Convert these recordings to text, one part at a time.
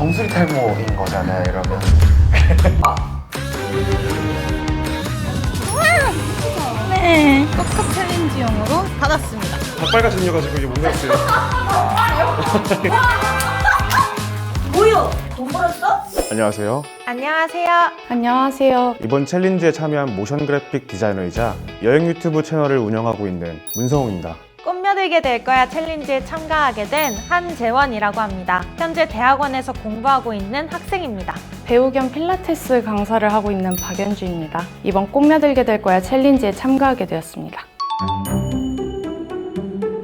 정수리 탈모인 거잖아요, 이러면. 네, 코카 챌린지용으로 받았습니다. 생겨가지고 이게 뭔가 했어요. 뭐요? 돈 벌었어? 안녕하세요. 안녕하세요. 안녕하세요. 이번 챌린지에 참여한 모션 그래픽 디자이너이자 여행 유튜브 채널을 운영하고 있는 문성욱입니다. 꽃며들게 될 거야 챌린지에 참가하게 된 한재원이라고 합니다. 현재 대학원에서 공부하고 있는 학생입니다. 배우 겸 필라테스 강사를 하고 있는 박연주입니다. 이번 꽃며들게 될 거야 챌린지에 참가하게 되었습니다.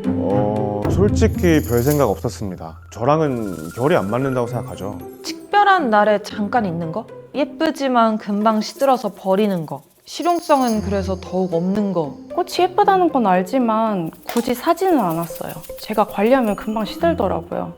어, 솔직히 별 생각 없었습니다. 저랑은 결이 안 맞는다고 생각하죠. 특별한 날에 잠깐 있는 거? 예쁘지만 금방 시들어서 버리는 거. 실용성은 그래서 더욱 없는 거. 꽃이 예쁘다는 건 알지만 굳이 사지는 않았어요. 제가 관리하면 금방 시들더라고요.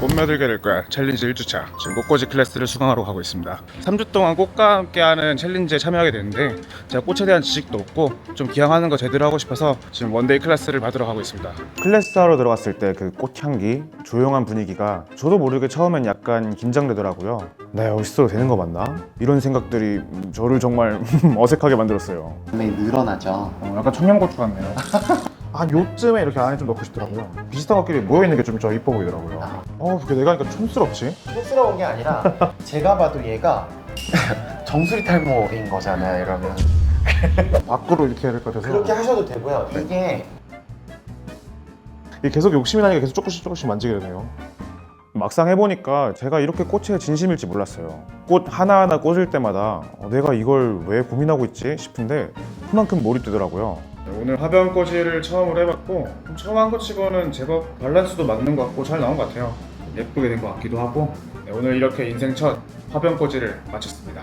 꽃며들게 될 거야 챌린지 1주차 지금 꽃꽂이 클래스를 수강하러 가고 있습니다 3주 동안 꽃과 함께하는 챌린지에 참여하게 되는데 제가 꽃에 대한 지식도 없고 좀 기왕하는 거 제대로 하고 싶어서 지금 원데이 클래스를 받으러 가고 있습니다 클래스 하러 들어갔을 때 그 꽃향기, 조용한 분위기가 저도 모르게 처음엔 약간 긴장되더라고요. 나 여기 있어도 되는 거 맞나? 이런 생각들이 저를 정말 어색하게 만들었어요. 분명히 늘어나죠. 어, 약간 청양고추 같네요. 한 요쯤에 이렇게 안에 좀 넣고 싶더라고요. 비슷한 것끼리 모여있는 게좀저 이뻐 보이더라고요. 아. 어, 그게 내가 하니까 촌스럽지? 촌스러운 게 아니라 제가 봐도 얘가 정수리 탈모인 거잖아요, 이러면. 밖으로 이렇게 해야 될 것 같아서. 그렇게 하셔도 되고요. 이게 이게 계속 욕심이 나니까 계속 조금씩 조금씩 만지게 되네요. 막상 해보니까 제가 이렇게 꽃에 진심일지 몰랐어요. 꽃 하나하나 꽂을 때마다 어, 내가 이걸 왜 고민하고 있지 싶은데 그만큼 몰입되더라고요. 오늘 화병 꼬지를 처음으로 해봤고 처음 한 것 치고는 제법 밸런스도 맞는 것 같고 잘 나온 것 같아요. 예쁘게 된 것 같기도 하고 네, 오늘 이렇게 인생 첫 화병 꼬지를 마쳤습니다.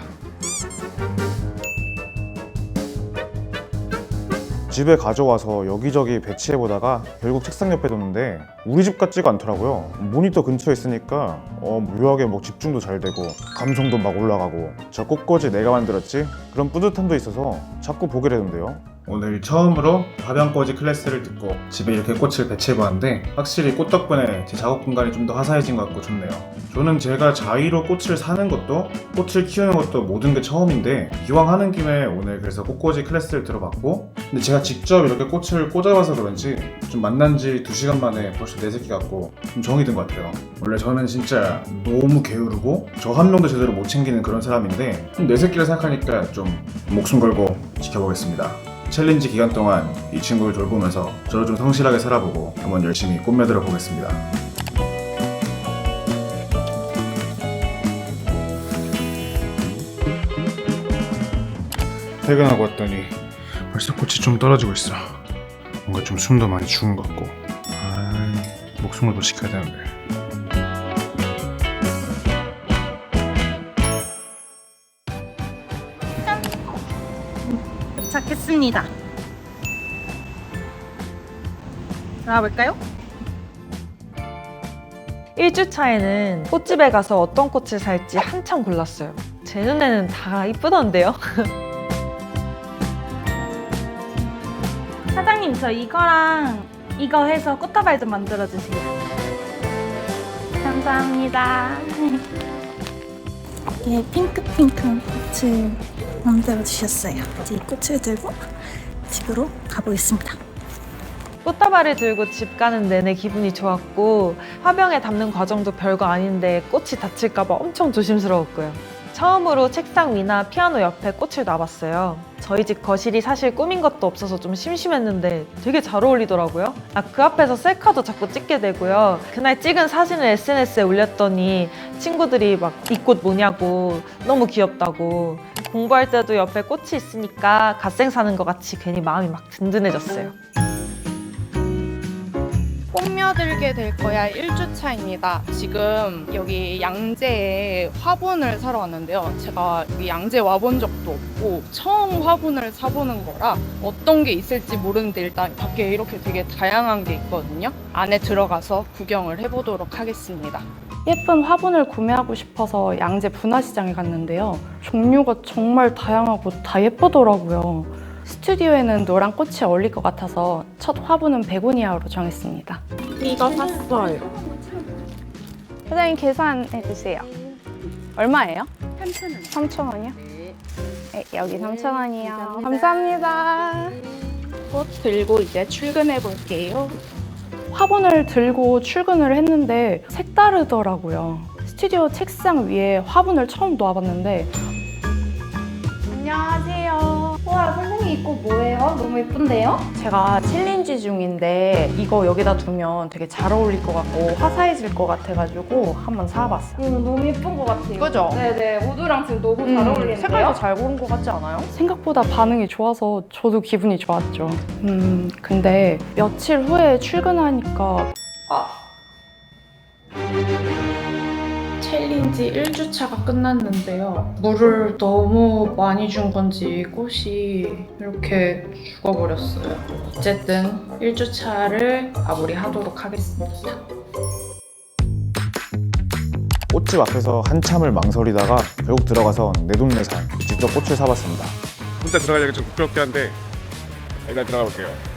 집에 가져와서 여기저기 배치해보다가 결국 책상 옆에 뒀는데 우리 집 같지가 않더라고요 모니터 근처에 있으니까 어, 묘하게 뭐 집중도 잘 되고 감성도 막 올라가고 저 꽃꽂이 내가 만들었지? 그런 뿌듯함도 있어서 자꾸 보게 되는데요 오늘 처음으로 화병꽂이 클래스를 듣고 집에 이렇게 꽃을 배치해봤는데 확실히 꽃 덕분에 제 작업 공간이 좀 더 화사해진 것 같고 좋네요. 저는 제가 자의로 꽃을 사는 것도 꽃을 키우는 것도 모든 게 처음인데 이왕 하는 김에 오늘 그래서 꽃꽂이 클래스를 들어봤고 근데 제가 직접 이렇게 꽃을 꽂아봐서 그런지 좀 만난 지 2시간 만에 벌써 내 새끼 같고 좀 정이 든 것 같아요. 원래 저는 진짜 너무 게으르고 저 한 명도 제대로 못 챙기는 그런 사람인데 내 새끼를 생각하니까 좀 목숨 걸고 지켜보겠습니다 챌린지 기간 동안 이 친구를 돌보면서 저를 좀 성실하게 살아보고 한번 열심히 꽃매들어 보겠습니다 퇴근하고 왔더니 벌써 꽃이 좀 떨어지고 있어. 뭔가 좀 숨도 많이 죽은 것 같고. 아, 목숨을 더 지켜야 되는데. 도착했습니다. 나와볼까요? 1주 차에는 꽃집에 가서 어떤 꽃을 살지 한참 골랐어요. 제 눈에는 다 이쁘던데요? 사장님, 저 이거랑 이거 해서 꽃다발 좀 만들어주세요. 감사합니다. 이렇게 핑크핑크한 꽃을 만들어 주셨어요. 이제 이 꽃을 들고 집으로 가보겠습니다. 꽃다발을 들고 집 가는 내내 기분이 좋았고 화병에 담는 과정도 별거 아닌데 꽃이 다칠까봐 엄청 조심스러웠고요. 처음으로 책상 위나 피아노 옆에 꽃을 놔봤어요. 저희 집 거실이 사실 꾸민 것도 없어서 좀 심심했는데 되게 잘 어울리더라고요. 아, 그 앞에서 셀카도 자꾸 찍게 되고요. 그날 찍은 사진을 SNS에 올렸더니 친구들이 막 이 꽃 뭐냐고 너무 귀엽다고 공부할 때도 옆에 꽃이 있으니까 갓생 사는 것 같이 괜히 마음이 막 든든해졌어요. 꽃며들게 될 거야 1주차입니다. 지금 여기 양재에 화분을 사러 왔는데요. 제가 여기 양재 와본 적도 없고 처음 화분을 사보는 거라 어떤 게 있을지 모르는데 일단 밖에 이렇게 되게 다양한 게 있거든요. 안에 들어가서 구경을 해보도록 하겠습니다. 예쁜 화분을 구매하고 싶어서 양재 분화시장에 갔는데요. 종류가 정말 다양하고 다 예쁘더라고요. 스튜디오에는 노란 꽃이 어울릴 것 같아서 첫 화분은 베고니아로 정했습니다. 이거 샀어요. 사장님 계산해 주세요. 얼마예요? 3,000원. 3,000원이요? 네, 여기 3,000원이요. 감사합니다. 꽃 들고 이제 출근해 볼게요. 화분을 들고 출근을 했는데 색다르더라고요. 스튜디오 책상 위에 화분을 처음 놓아봤는데 안녕하세요. 와 선생님 이거 뭐예요? 너무 예쁜데요? 제가 챌린지 중인데 이거 여기다 두면 되게 잘 어울릴 것 같고 화사해질 것 같아가지고 한번 사봤어요. 음, 너무 예쁜 것 같아요. 그죠? 네네 우드랑 지금 너무 잘 어울리는데요? 색깔도 잘 고른 것 같지 않아요? 생각보다 반응이 좋아서 저도 기분이 좋았죠. 음, 근데 며칠 후에 출근하니까 챌린지 1주차가 끝났는데요. 물을 너무 많이 준 건지 꽃이 이렇게 죽어버렸어요. 어쨌든 1주차를 마무리하도록 하겠습니다. 꽃집 앞에서 한참을 망설이다가 결국 들어가서 내돈내산 직접 꽃을 사봤습니다. 혼자 들어가기가 좀 부끄럽긴 한데 일단 들어가 볼게요.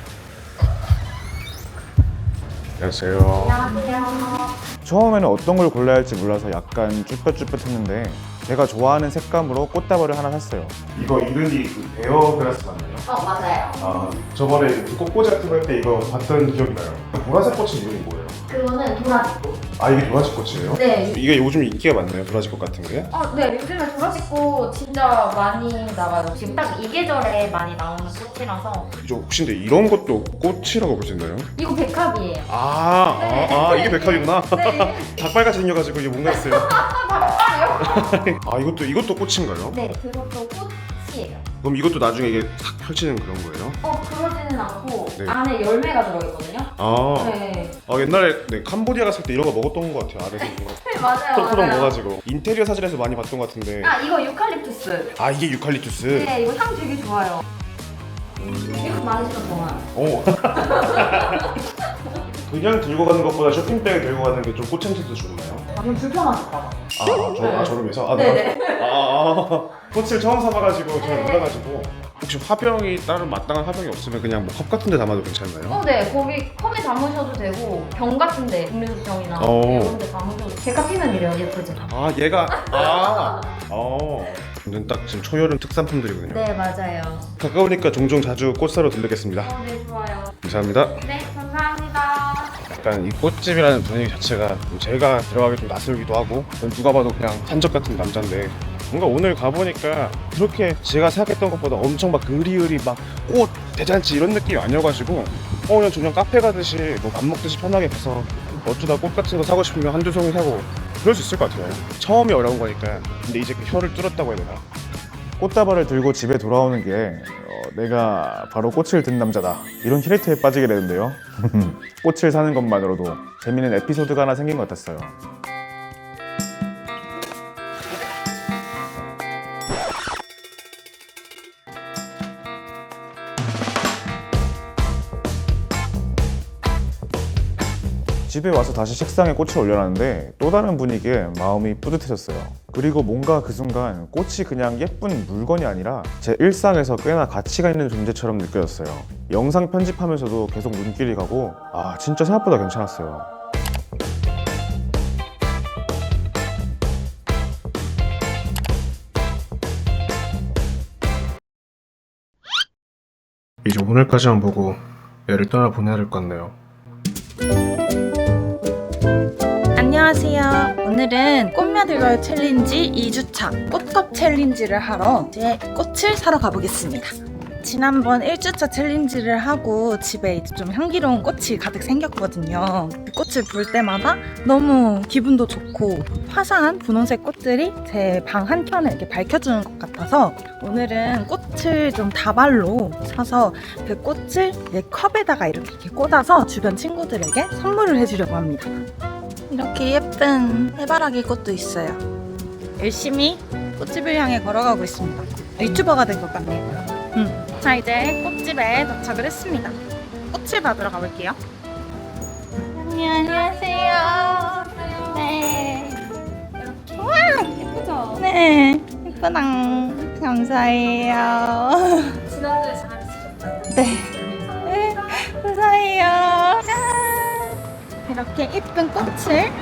안녕하세요. 처음에는 어떤 걸 골라야 할지 몰라서 약간 쭈뼛쭈뼛했는데 제가 좋아하는 색감으로 꽃다발을 하나 샀어요. 이거 이름이 그 에어그라스 맞나요? 어 맞아요. 아 저번에 그 꽃꽂이 같은 거 할 때 이거 봤던 기억이 나요. 보라색 꽃은 이름이 뭐예요? 그거는 도라지꽃. 아 이게 도라지 꽃이에요? 네. 이게 요즘 인기가 많나요? 도라지 꽃 같은 게? 어, 네 요즘에 도라지꽃 진짜 많이 나와요. 지금 딱 이 계절에 많이 나오는 꽃이라서 저 혹시 근데 이런 것도 꽃이라고 볼 수 있나요? 이거 백합이에요. 아, 네. 아, 아 이게 백합이구나. 네. 닭발같이 생겨가지고 이게 뭔가 했어요. 아 이것도 이것도 꽃인가요? 네 그것도 꽃이에요. 그럼 이것도 나중에 이게 탁 펼치는 그런 거예요? 어 그러지는 않고 네. 안에 열매가 들어있거든요. 아, 네. 아 옛날에 네, 캄보디아 갔을 때 이런 거 먹었던 것 같아요. 아래서 뭔가 네 맞아요. 토크동 맞아요. 넣어가지고 인테리어 사진에서 많이 봤던 것 같은데. 아 이거 유칼립투스. 아 이게 유칼립투스. 네 이거 향 되게 좋아요. 이거 많으시면 동안. 오. 그냥 들고 가는 것보다 쇼핑백에 들고 가는 게 좀 꽃향기도 좋나요? 아, 좀 불편하실까봐. 아, 저, 아 저를 위해서? 아, 네네. 나, 아, 아, 꽃을 처음 사봐가지고 잘 네. 몰라가지고 혹시 화병이 다른 마땅한 화병이 없으면 그냥 뭐 컵 같은 데 담아도 괜찮나요? 어, 네. 거기 컵에 담으셔도 되고 병 같은데 음료수 병이나 어. 이런 데 담으셔도 제가 피면 이래요. 예쁘죠? 아 얘가 아 어. 이건 딱 지금 초여름 특산품들이군요. 네, 맞아요. 가까우니까 종종 자주 꽃 사러 들르겠습니다. 어, 네, 좋아요. 감사합니다. 네, 감사합니다. 약간 이 꽃집이라는 분위기 자체가 좀 제가 들어가기 좀 낯설기도 하고 누가 봐도 그냥 산적 같은 남자인데 뭔가 오늘 가보니까 그렇게 제가 생각했던 것보다 엄청 막 의리의리 막 꽃 대잔치 이런 느낌이 아니어가지고 어 그냥 그냥 카페 가듯이 뭐 밥 먹듯이 편하게 가서 어쩌다 꽃 같은 거 사고 싶으면 한두 송이 사고 그럴 수 있을 것 같아요. 처음이 어려운 거니까. 근데 이제 그 혀를 뚫었다고 해야 되나? 꽃다발을 들고 집에 돌아오는 게 어, 내가 바로 꽃을 든 남자다. 이런 캐릭터에 빠지게 되는데요. 꽃을 사는 것만으로도 재미있는 에피소드가 하나 생긴 것 같았어요 집에 와서 다시 책상에 꽃을 올려놨는데 또 다른 분위기에 마음이 뿌듯해졌어요. 그리고 뭔가 그 순간 꽃이 그냥 예쁜 물건이 아니라 제 일상에서 꽤나 가치가 있는 존재처럼 느껴졌어요. 영상 편집하면서도 계속 눈길이 가고 아 진짜 생각보다 괜찮았어요. 이제 오늘까지만 보고 얘를 떠나 보내야 될것 같네요 안녕하세요. 오늘은 꽃며들걸 챌린지 2주차 꽃컵 챌린지를 하러 이제 꽃을 사러 가보겠습니다. 지난번 1주차 챌린지를 하고 집에 이제 좀 향기로운 꽃이 가득 생겼거든요. 그 꽃을 볼 때마다 너무 기분도 좋고 화사한 분홍색 꽃들이 제 방 한켠을 이렇게 밝혀주는 것 같아서 오늘은 꽃을 좀 다발로 사서 그 꽃을 내 컵에다가 이렇게 꽂아서 주변 친구들에게 선물을 해주려고 합니다. 이렇게 예쁜 해바라기 꽃도 있어요. 열심히 꽃집을 향해 걸어가고 있습니다. 유튜버가 된 것 같네요. 음. 자, 이제 꽃집에 도착을 했습니다. 꽃을 받으러 가볼게요. 안녕하세요. 네. 와, 예쁘죠? 네, 예쁘다. 감사해요. 이렇게 예쁜 꽃을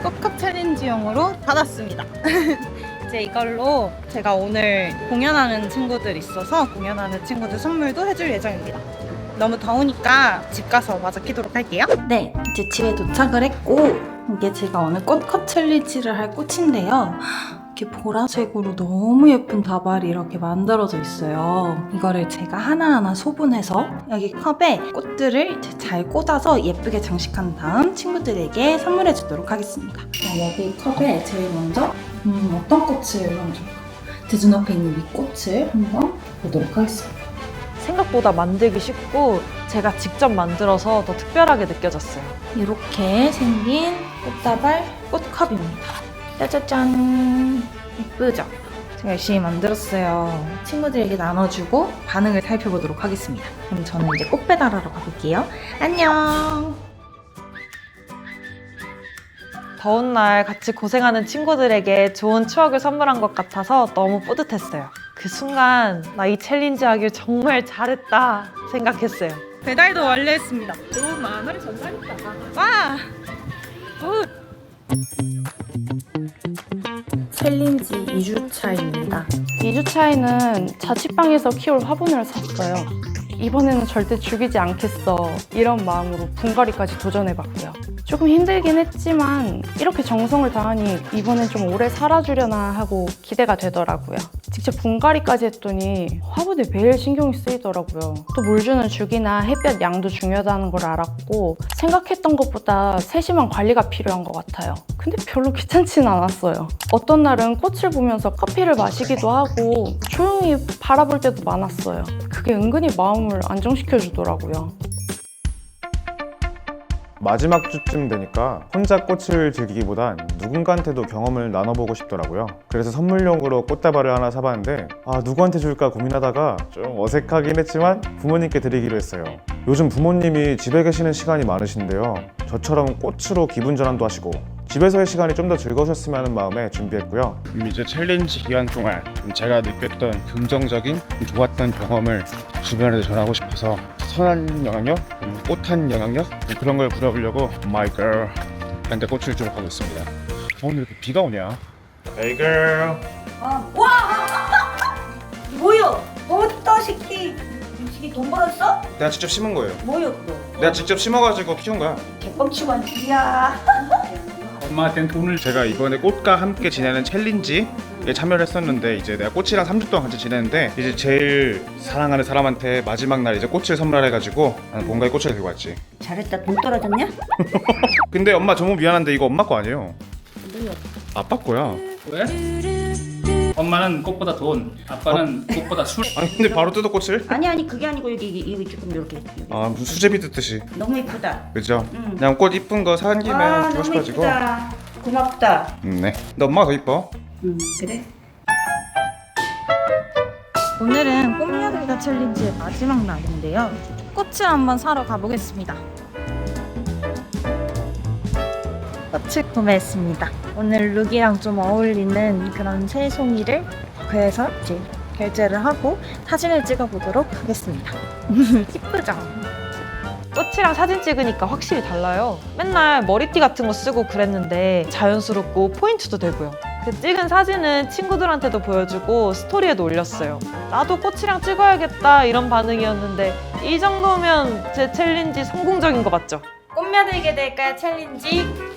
꼭 꽃꽂이용으로 받았습니다. 이제 이걸로 제가 오늘 공연하는 친구들 있어서 공연하는 친구들 선물도 해줄 예정입니다. 너무 더우니까 집 가서 마저 키도록 할게요. 네, 이제 집에 도착을 했고 이게 제가 오늘 꽃컵 챌린지를 할 꽃인데요. 이렇게 보라색으로 너무 예쁜 다발이 이렇게 만들어져 있어요. 이거를 제가 하나하나 소분해서 여기 컵에 꽃들을 잘 꽂아서 예쁘게 장식한 다음 친구들에게 선물해 주도록 하겠습니다. 자, 여기 컵에 제일 먼저 음, 어떤 꽃을 좋을까? 제 눈앞에 있는 이 꽃을 한번 보도록 하겠습니다. 생각보다 만들기 쉽고 제가 직접 만들어서 더 특별하게 느껴졌어요. 이렇게 생긴 꽃다발 꽃컵입니다. 짜자잔 예쁘죠? 제가 열심히 만들었어요. 친구들에게 나눠주고 반응을 살펴보도록 하겠습니다. 그럼 저는 이제 꽃 배달하러 가볼게요. 안녕! 더운 날 같이 고생하는 친구들에게 좋은 추억을 선물한 것 같아서 너무 뿌듯했어요. 그 순간 나 이 챌린지 하길 정말 잘했다 생각했어요. 배달도 완료했습니다. 좋은 마음을 전달했다. 와! 굿! 챌린지 2주차입니다. 2주차에는 자취방에서 키울 화분을 샀어요. 이번에는 절대 죽이지 않겠어. 이런 마음으로 분갈이까지 도전해봤고요. 조금 힘들긴 했지만 이렇게 정성을 다하니 이번엔 좀 오래 살아주려나 하고 기대가 되더라고요. 직접 분갈이까지 했더니 화분에 매일 신경이 쓰이더라고요. 또 물 주는 주기나 햇볕 양도 중요하다는 걸 알았고 생각했던 것보다 세심한 관리가 필요한 것 같아요. 근데 별로 귀찮진 않았어요. 어떤 날은 꽃을 보면서 커피를 마시기도 하고 조용히 바라볼 때도 많았어요. 그게 은근히 마음을 안정시켜 주더라고요. 마지막 주쯤 되니까 혼자 꽃을 즐기기보단 누군가한테도 경험을 나눠보고 싶더라고요. 그래서 선물용으로 꽃다발을 하나 사봤는데 아 누구한테 줄까 고민하다가 좀 어색하긴 했지만 부모님께 드리기로 했어요. 요즘 부모님이 집에 계시는 시간이 많으신데요. 저처럼 꽃으로 기분 전환도 하시고 집에서의 시간이 좀 더 즐거우셨으면 하는 마음에 준비했고요. 음, 이제 챌린지 기간 동안 제가 느꼈던 긍정적인 좋았던 경험을 주변에 전하고 싶어서 선한 영향력, 음, 꽃한 영향력 음, 그런 걸 부려보려고 My Girl 한테 꽃을 주러 가고 있습니다. 어, 오늘 이렇게 비가 오냐? Hey girl. 뭐요? 어따 새끼 음식이 돈 벌었어? 내가 직접 심은 거예요. 뭐요 그거? 내가 직접 심어가지고 키운 거야. 개뻥치고 한 이야 엄마한테는 돈을 제가 이번에 꽃과 함께 지내는 챌린지에 참여를 했었는데 이제 내가 꽃이랑 3주 동안 같이 지냈는데 이제 제일 사랑하는 사람한테 마지막 날 이제 꽃을 선물해가지고 나는 뭔가의 꽃을 들고 왔지 잘했다 돈 떨어졌냐? 근데 엄마 너무 미안한데 이거 엄마 거 아니에요 뭐요? 아빠 거야 왜? 엄마는 꽃보다 돈, 아빠는 꽃보다 술. 아니 근데 바로 뜯어 꽃을? 아니 아니 그게 아니고 여기 여기, 여기 조금 이렇게 여기. 아 무슨 수제비 뜯듯이 너무 이쁘다 그죠? 응. 그냥 꽃 이쁜 거 산 김에 아 주고 너무 싶어가지고 이쁘다 고맙다 음, 네 근데 엄마가 더 이뻐 응 그래? 오늘은 꽃미야들과 챌린지의 마지막 날인데요. 꽃을 한번 사러 가보겠습니다. 꽃을 구매했습니다. 오늘 룩이랑 좀 어울리는 그런 새 송이를 그래서 이제 결제를 하고 사진을 찍어보도록 하겠습니다. 이쁘죠? 꽃이랑 사진 찍으니까 확실히 달라요. 맨날 머리띠 같은 거 쓰고 그랬는데 자연스럽고 포인트도 되고요. 그 찍은 사진은 친구들한테도 보여주고 스토리에도 올렸어요. 나도 꽃이랑 찍어야겠다 이런 반응이었는데 이 정도면 제 챌린지 성공적인 것 같죠? 꽃며들게 될까요? 챌린지 끝!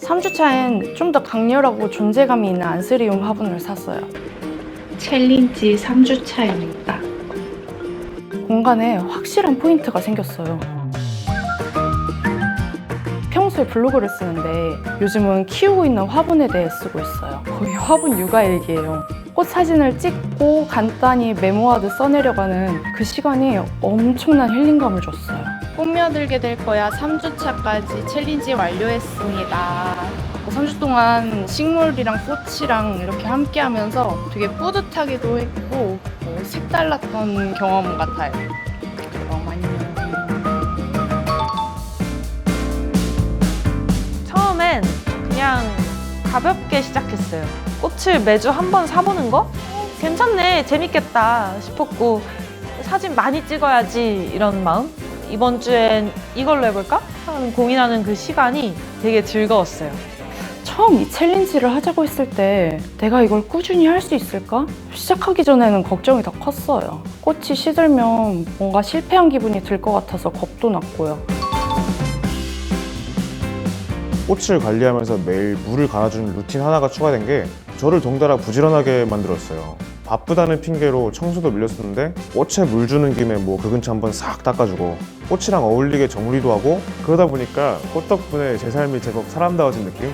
3주차엔 좀 더 강렬하고 존재감이 있는 안스리움 화분을 샀어요. 챌린지 3주차입니다. 공간에 확실한 포인트가 생겼어요. 평소에 블로그를 쓰는데 요즘은 키우고 있는 화분에 대해 쓰고 있어요. 거의 화분 육아일기예요. 꽃 사진을 찍고 간단히 메모하듯 써내려가는 그 시간이 엄청난 힐링감을 줬어요. 꽃며들게 될 거야 3주차까지 챌린지 완료했습니다. 3주 동안 식물이랑 꽃이랑 이렇게 함께 하면서 되게 뿌듯하기도 했고 어, 색달랐던 경험 같아요. 안녕. 처음엔 그냥 가볍게 시작했어요. 꽃을 매주 한 번 사보는 거? 괜찮네, 재밌겠다 싶었고 사진 많이 찍어야지 이런 마음? 이번 주엔 이걸로 해볼까? 하는 고민하는 그 시간이 되게 즐거웠어요. 처음 이 챌린지를 하자고 했을 때 내가 이걸 꾸준히 할 수 있을까? 시작하기 전에는 걱정이 더 컸어요. 꽃이 시들면 뭔가 실패한 기분이 들 것 같아서 겁도 났고요. 꽃을 관리하면서 매일 물을 갈아주는 루틴 하나가 추가된 게 저를 동달아 부지런하게 만들었어요. 바쁘다는 핑계로 청소도 밀렸었는데 꽃에 물 주는 김에 뭐 그 근처 한번 싹 닦아주고 꽃이랑 어울리게 정리도 하고 그러다 보니까 꽃 덕분에 제 삶이 제법 사람다워진 느낌?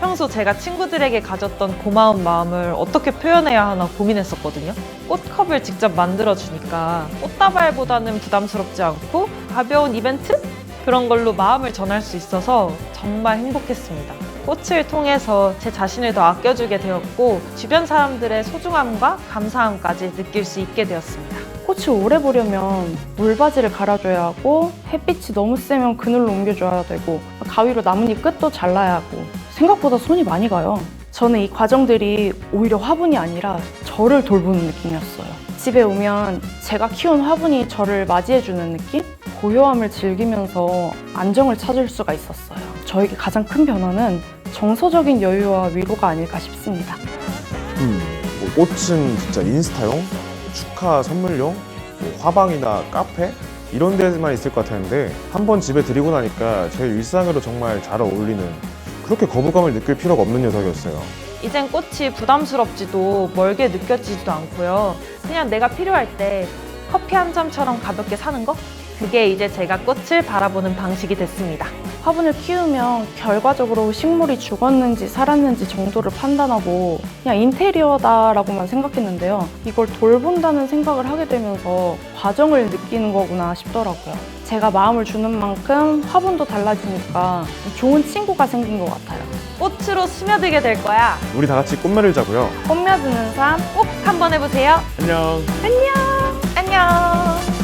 평소 제가 친구들에게 가졌던 고마운 마음을 어떻게 표현해야 하나 고민했었거든요. 꽃컵을 직접 만들어주니까 꽃다발보다는 부담스럽지 않고 가벼운 이벤트? 그런 걸로 마음을 전할 수 있어서 정말 행복했습니다. 꽃을 통해서 제 자신을 더 아껴주게 되었고 주변 사람들의 소중함과 감사함까지 느낄 수 있게 되었습니다. 꽃이 오래 보려면 물바지를 갈아줘야 하고 햇빛이 너무 세면 그늘로 옮겨줘야 되고 가위로 나뭇잎 끝도 잘라야 하고 생각보다 손이 많이 가요. 저는 이 과정들이 오히려 화분이 아니라 저를 돌보는 느낌이었어요. 집에 오면 제가 키운 화분이 저를 맞이해주는 느낌? 고요함을 즐기면서 안정을 찾을 수가 있었어요. 저에게 가장 큰 변화는 정서적인 여유와 위로가 아닐까 싶습니다. 음, 뭐 꽃은 진짜 인스타용, 축하 선물용, 뭐 화방이나 카페 이런 데만 있을 것 같았는데 한 번 집에 들이고 나니까 제 일상으로 정말 잘 어울리는 그렇게 거부감을 느낄 필요가 없는 녀석이었어요. 이젠 꽃이 부담스럽지도 멀게 느껴지지도 않고요. 그냥 내가 필요할 때 커피 한 잔처럼 가볍게 사는 거? 그게 이제 제가 꽃을 바라보는 방식이 됐습니다. 화분을 키우면 결과적으로 식물이 죽었는지 살았는지 정도를 판단하고 그냥 인테리어다라고만 생각했는데요. 이걸 돌본다는 생각을 하게 되면서 과정을 느끼는 거구나 싶더라고요. 제가 마음을 주는 만큼 화분도 달라지니까 좋은 친구가 생긴 것 같아요. 꽃으로 스며들게 될 거야. 우리 다 같이 꽃매를 자고요. 꽃며드는 삶 꼭 한번 해보세요. 안녕. 안녕.